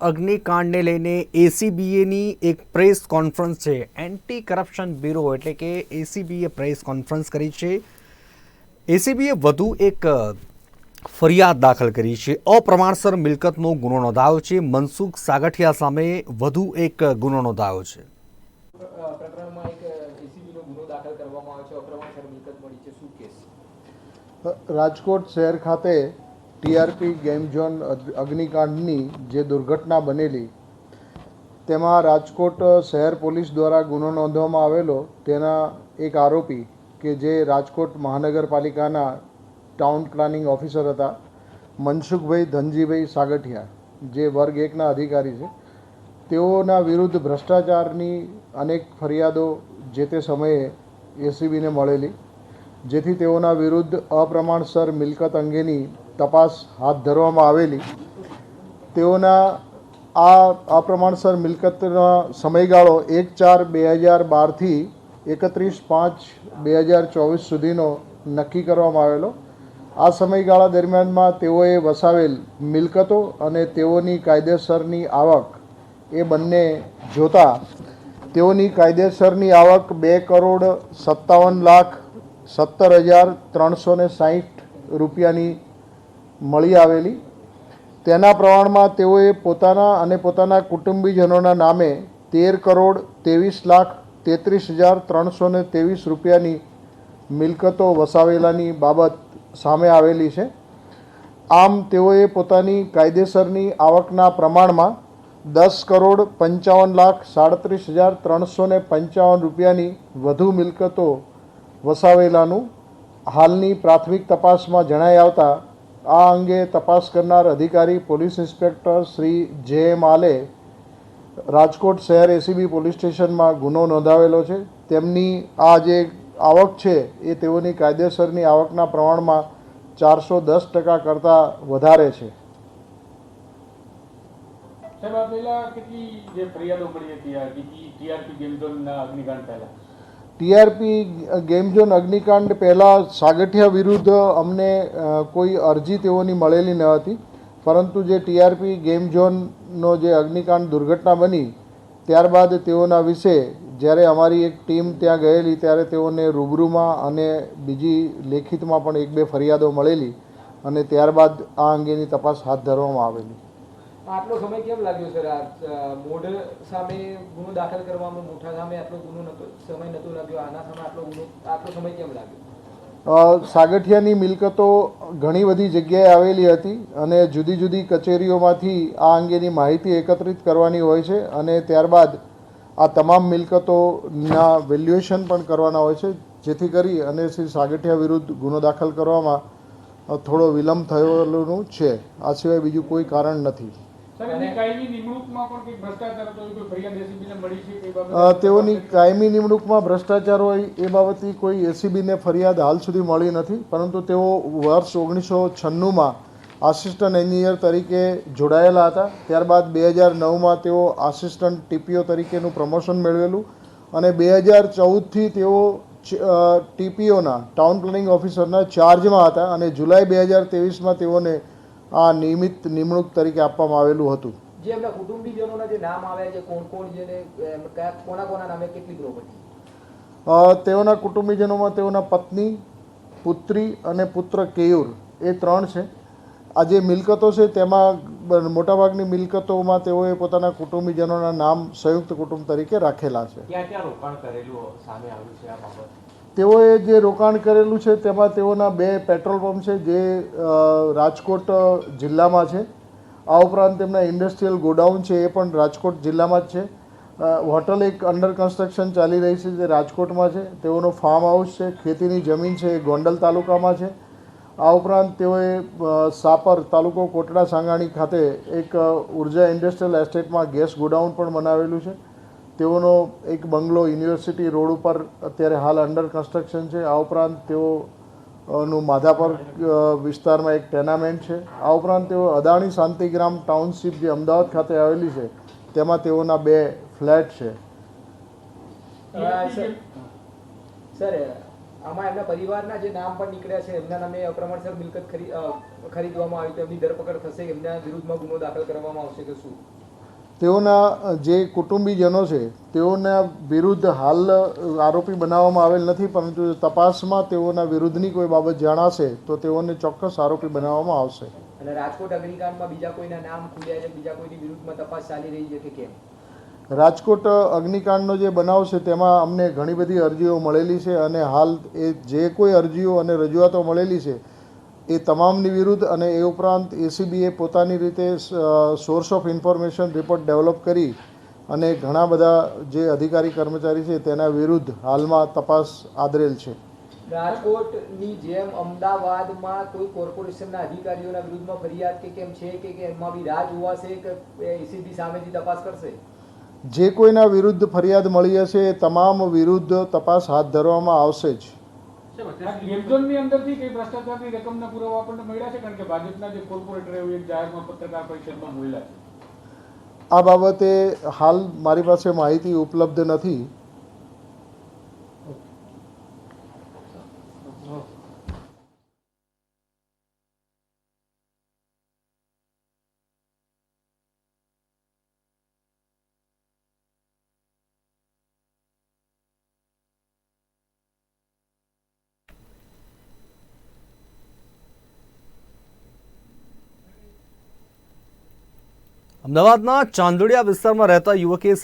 અગ્નિકાંડને લઈને એસીબીએની એક પ્રેસ કોન્ફરન્સ છે. એન્ટી કરપ્શન બ્યુરો એટલે કે એસીબીએ પ્રેસ કોન્ફરન્સ કરી છે. એસીબીએ વધુ એક ફરિયાદ દાખલ કરી છે. અપ્રમાણસર મિલકતનો ગુનો નોંધાયો છે. મનસુખ સાગઠિયા સામે વધુ એક ગુનો નોંધાયો છે. પ્રકરણમાં એક એસીબીનો ગુનો દાખલ કરવામાં આવ્યો છે અપ્રમાણસર મિલકત મળી છે શું કેસ રાજકોટ શહેર ખાતે ટીઆરપી ગેમ ઝોન અગ્નિકાંડની જે દુર્ઘટના બનેલી, તેમાં રાજકોટ શહેર પોલીસ દ્વારા ગુનો નોંધવામાં આવેલો, તેના એક આરોપી કે જે રાજકોટ મહાનગરપાલિકાના ટાઉન પ્લાનિંગ ઓફિસર હતા, મનસુખભાઈ ધનજીભાઈ સાગઠિયા, જે વર્ગ એકના અધિકારી છે. તેઓના વિરુદ્ધ ભ્રષ્ટાચારની અનેક ફરિયાદો જે તે સમયે એસીબીને મળેલી, જેથી તેઓના વિરુદ્ધ અપ્રમાણસર મિલકત અંગેની તપાસ હાથ ધરવામાં આવેલી. તેઓના આ અપ્રમાણસર મિલકતનો સમયગાળો એક ચાર બે હજાર બારથી એકત્રીસ પાંચ બે હજાર ચોવીસ સુધીનો નક્કી કરવામાં આવેલો. આ સમયગાળા દરમિયાનમાં તેઓએ વસાવેલ મિલકતો અને તેઓની કાયદેસરની આવક એ બંને જોતા તેઓની કાયદેસરની આવક બે કરોડ સત્તાવન લાખ સત્તર હજાર ત્રણસો ને સાહીઠ રૂપિયાની મળી આવેલી. તેના પ્રમાણમાં તેઓએ પોતાના અને પોતાના કુટુંબીજનોના નામે તેર કરોડ ત્રેવીસ લાખ તેત્રીસ હજાર ત્રણસો ને ત્રેવીસ રૂપિયાની મિલકતો વસાવેલાની બાબત સામે આવેલી છે. આમ તેઓએ પોતાની કાયદેસરની આવકના પ્રમાણમાં દસ કરોડ પંચાવન લાખ સાડત્રીસ હજાર ત્રણસો ને પંચાવન રૂપિયાની વધુ મિલકતો વસાવેલાનું હાલની પ્રાથમિક તપાસમાં જણાઈ આવતા આ અંગે તપાસ કરનાર અધિકારી પોલીસ ઇન્સ્પેક્ટર શ્રી જે માલે રાજકોટ શહેર એસીબી પોલીસ સ્ટેશનમાં ગુનો નોંધાવેલો છે. તેમની આ જે આવક છે એ તેઓની કાયદેસરની આવકના પ્રમાણમાં ચારસો દસ ટકા કરતાં વધારે છે. સાહેબ પહેલા કેટલી જે ફરિયાદો મળી હતી? ટીઆરપી ગેમ અગ્નિકાંડ પહેલા? ટીઆરપી ગેમ ઝોન અગ્નિકાંડ પહેલાં સાગઠિયા વિરુદ્ધ અમને કોઈ અરજી તેઓની મળેલી ન હતી. પરંતુ જે ટીઆરપી ગેમ ઝોનનો જે અગ્નિકાંડ દુર્ઘટના બની, ત્યારબાદ તેઓના વિશે જ્યારે અમારી એક ટીમ ત્યાં ગયેલી, ત્યારે તેઓને રૂબરૂમાં અને બીજી લેખિતમાં પણ એક બે ફરિયાદો મળેલી અને ત્યારબાદ આ અંગેની તપાસ હાથ ધરવામાં આવેલી. આટલો સમય કેમ લાગ્યો સર? આ મોઢ સામે ગુનો દાખલ કરવામાં મોઠા સામે આટલો ગુનો નતો, સમય નતો લાગ્યો, આના સામે આટલો ગુનો, આટલો સમય કેમ લાગ્યો? સાગઠિયાની મિલકતો ઘણી બધી જગ્યાએ આવેલી હતી અને જુદી જુદી કચેરીઓમાંથી આ અંગેની માહિતી એકત્રિત કરવાની હોય છે અને ત્યારબાદ આ તમામ મિલકતોના વેલ્યુએશન પણ કરવાના હોય છે, જેથી કરી અને શ્રી સાગઠિયા વિરુદ્ધ ગુનો દાખલ કરવામાં થોડો વિલંબ થયેલોનું છે. આ સિવાય બીજું કોઈ કારણ નથી. તેઓની કાયમી નિમણૂકમાં ભ્રષ્ટાચાર હોય એ બાબતની કોઈ એસીબીને ફરિયાદ હાલ સુધી મળી નથી પરંતુ તેઓ વર્ષ ઓગણીસો છન્નુંમાં આસિસ્ટન્ટ એન્જિનિયર તરીકે જોડાયેલા હતા. ત્યારબાદ બે હજાર નવમાં તેઓ આસિસ્ટન્ટ ટીપીઓ તરીકેનું પ્રમોશન મેળવેલું અને બે હજાર ચૌદથી તેઓ ટીપીઓના ટાઉન પ્લાનિંગ ઓફિસરના ચાર્જમાં હતા અને જુલાઈ બે હજાર ત્રેવીસમાં તેઓને આ નિયમિત નિમણૂક તરીકે આપવામાં આવેલું હતું. જે એમના કુટુંબીજનોના જે નામ આવ્યા છે કોણ કોણ જેને કોના કોના નામે કેટલી પ્રોપર્ટી તેઓના કુટુંબીજનોમાં તેઓના પત્ની પુત્રી અને પુત્ર કેયુર એ ત્રણ છે. આ જે મિલકતો છે તેમાં મોટાભાગની મિલકતોમાં તેઓએ પોતાના કુટુંબીજનોના નામ સંયુક્ત કુટુંબ તરીકે રાખેલા છે. ક્યાં ક્યાં રોકાણ કરેલું સામે આવ્યું છે આ બાબત? તેઓએ જે રોકાણ કરેલું છે, તેમાં તેઓના બે પેટ્રોલ પંપ છે, જે રાજકોટ જિલ્લામાં છે. આ ઉપરાંત તેમના ઇન્ડસ્ટ્રીયલ ગોડાઉન છે, એ પણ રાજકોટ જિલ્લામાં જ છે. હોટલ એક અંડર કન્સ્ટ્રક્શન ચાલી રહી છે, જે રાજકોટમાં છે. તેઓનો ફાર્મ હાઉસ છે, ખેતીની જમીન છે, એ ગોંડલ તાલુકામાં છે. આ ઉપરાંત તેઓએ સાપર તાલુકો કોટડા સાંગાણી ખાતે એક ઊર્જા ઇન્ડસ્ટ્રીયલ એસ્ટેટમાં ગેસ ગોડાઉન પણ બનાવેલું છે. તેઓનો એક બંગલો યુનિવર્સિટી રોડ ઉપર અત્યારે હાલ અંડર કન્સ્ટ્રક્શન છે. આ ઉપરાંત તેઓ નું માધાપર વિસ્તારમાં એક ટેનામેન્ટ છે. આ ઉપરાંત તેઓ અદાણી શાંતિગ્રામ ટાઉનશીપ જે અમદાવાદ ખાતે આવેલી છે, તેમાં તેઓના બે ફ્લેટ છે. સર આમાં એમના પરિવારના જે નામ પણ નીકળ્યા છે, એમના નામે અપ્રમાણસર મિલકત ખરીદવામાં આવી તો એમની ધરપકડ થશે, એમના વિરુદ્ધમાં ગુનો દાખલ કરવામાં આવશે કે શું? તેઓના જે કુટુંબીજનો છે તેઓના વિરુદ્ધ હાલ આરોપી બનાવવામાં આવેલ નથી પરંતુ તપાસમાં તેઓના વિરુદ્ધની કોઈ બાબત જણાશે તો તેઓને ચોક્કસ આરોપી બનાવવામાં આવશે. અને રાજકોટ અગ્નિકાંડમાં બીજા કોઈના નામ ખુલ્યા છે બીજા કોઈની વિરુદ્ધમાં તપાસ ચાલી રહી છે કે કેમ? રાજકોટ અગ્નિકાંડનો જે બનાવ છે તેમાં અમને ઘણી બધી અરજીઓ મળેલી છે અને હાલ એ જે કોઈ અરજીઓ અને રજૂઆતો મળેલી છે એ તમામની વિરુદ્ધ અને એ ઉપરાંત એસીબીએ પોતાની રીતે source of information report develop કરી અને ઘણા બધા જે અધિકારી કર્મચારી છે તેના વિરુદ્ધ હાલમાં તપાસ આદરેલ છે. રાજકોટની જેમ અમદાવાદમાં કોઈ કોર્પોરેશનના અધિકારીઓના વિરુદ્ધમાં ફરિયાદ કે કેમ છે કે એમાં બી રાહ જોવાશે કે એસીબી સામેથી તપાસ કરશે? જે કોઈના વિરુદ્ધ ફરિયાદ મળી હશે એ તમામ વિરુદ્ધ તપાસ હાથ ધરવામાં આવશે જ. ગેમ ઝોનની અંદરથી કઈ ભ્રષ્ટાચારની રકમના પુરાવા આપણને મળ્યા છે? કારણ કે ભાજપના જે કોર્પોરેટર એવું એક જાહેરમાં પત્રકાર પરિષદમાં બોલ્યા છે. આ બાબતે હાલ મારી પાસે માહિતી ઉપલબ્ધ નથી. અમદાવાદના ચાંદોડિયા વિસ્તારમાં રહેતા યુવકે